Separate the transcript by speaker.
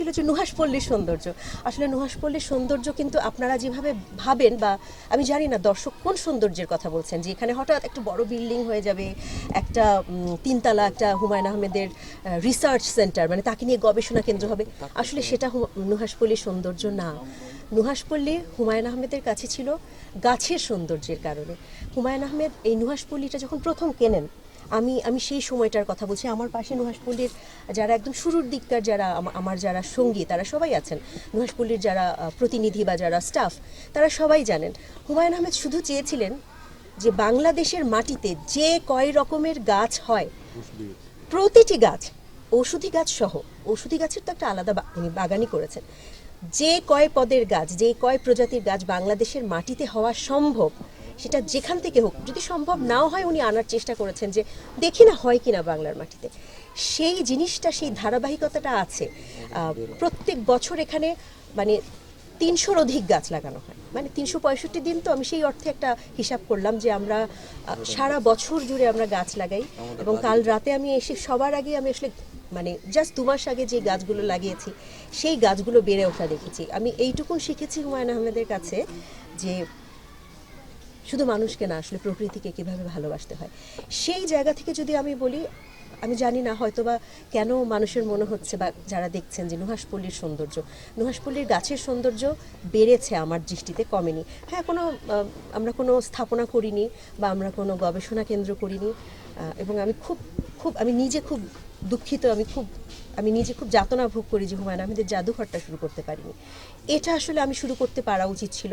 Speaker 1: ছিল যে নুহাসপল্লীর সৌন্দর্য। আসলে নুহাসপল্লীর সৌন্দর্য কিন্তু আপনারা যেভাবে ভাবেন বা আমি জানি না দর্শক কোন সৌন্দর্যের কথা বলছেন, যে এখানে হঠাৎ একটা বড় বিল্ডিং হয়ে যাবে, একটা তিনতলা একটা হুমায়ুন আহমেদের রিসার্চ সেন্টার মানে তাকে নিয়ে গবেষণা কেন্দ্র হবে। আসলে সেটা নুহাসপল্লীর সৌন্দর্য না। নুহাসপল্লী হুমায়ুন আহমেদের কাছে ছিল গাছের সৌন্দর্যের কারণে। হুমায়ুন আহমেদ এই নুহাসপল্লীটা যখন প্রথম কেনেন আমি আমি সেই সময়টার কথা বলছি। আমার পাশে নুহাসপল্লীর যারা একদম শুরুর দিককার যারা আমার যারা সঙ্গী, তারা সবাই আছেন। নুহাসপল্লীর যারা প্রতিনিধি বা যারা স্টাফ তারা সবাই জানেন। হুমায়ুন আহমেদ শুধু চেয়েছিলেন যে বাংলাদেশের মাটিতে যে কয় রকমের গাছ হয়, প্রতিটি গাছ, ঔষধি গাছ সহ, ঔষধি গাছের তো একটা আলাদা উনি বাগানই করেছেন। যে কয় পদের গাছ, যে কয় প্রজাতির গাছ বাংলাদেশের মাটিতে হওয়া সম্ভব সেটা যেখান থেকে হোক, যদি সম্ভব নাও হয় উনি আনার চেষ্টা করেছেন যে দেখি না হয় কিনা বাংলার মাটিতে। সেই জিনিসটা, সেই ধারাবাহিকতাটা আছে। প্রত্যেক বছর এখানে মানে তিনশোর অধিক গাছ লাগানো হয়। মানে তিনশো পঁয়ষট্টি দিন তো আমি সেই অর্থে একটা হিসাব করলাম যে আমরা সারা বছর জুড়ে আমরা গাছ লাগাই এবং কাল রাতে আমি এসে সবার আগে আমি আসলে মানে জাস্ট দু মাস আগে যে গাছগুলো লাগিয়েছি, সেই গাছগুলো বেড়ে ওঠা দেখেছি। আমি এইটুকুন শিখেছি হুমায়ুন আহমেদের কাছে যে শুধু মানুষকে না, আসলে প্রকৃতিকে কীভাবে ভালোবাসতে হয়। সেই জায়গা থেকে যদি আমি বলি, আমি জানি না হয়তোবা কেন মানুষের মনে হচ্ছে বা যারা দেখছেন যে নুহাসপল্লীর সৌন্দর্য নুহাসপল্লীর গাছের সৌন্দর্য বেড়েছে আমার দৃষ্টিতে কমেনি। হ্যাঁ কোনো আমরা কোনো স্থাপনা করিনি বা আমরা কোনো গবেষণা কেন্দ্র করিনি এবং আমি খুব খুব, আমি নিজে খুব দুঃখিত, আমি খুব, আমি নিজে খুব যাতনা ভোগ করি যে হুমায়ুন আহমেদের জাদুঘরটা শুরু করতে পারিনি। এটা আসলে আমি শুরু করতে পারা উচিত ছিল।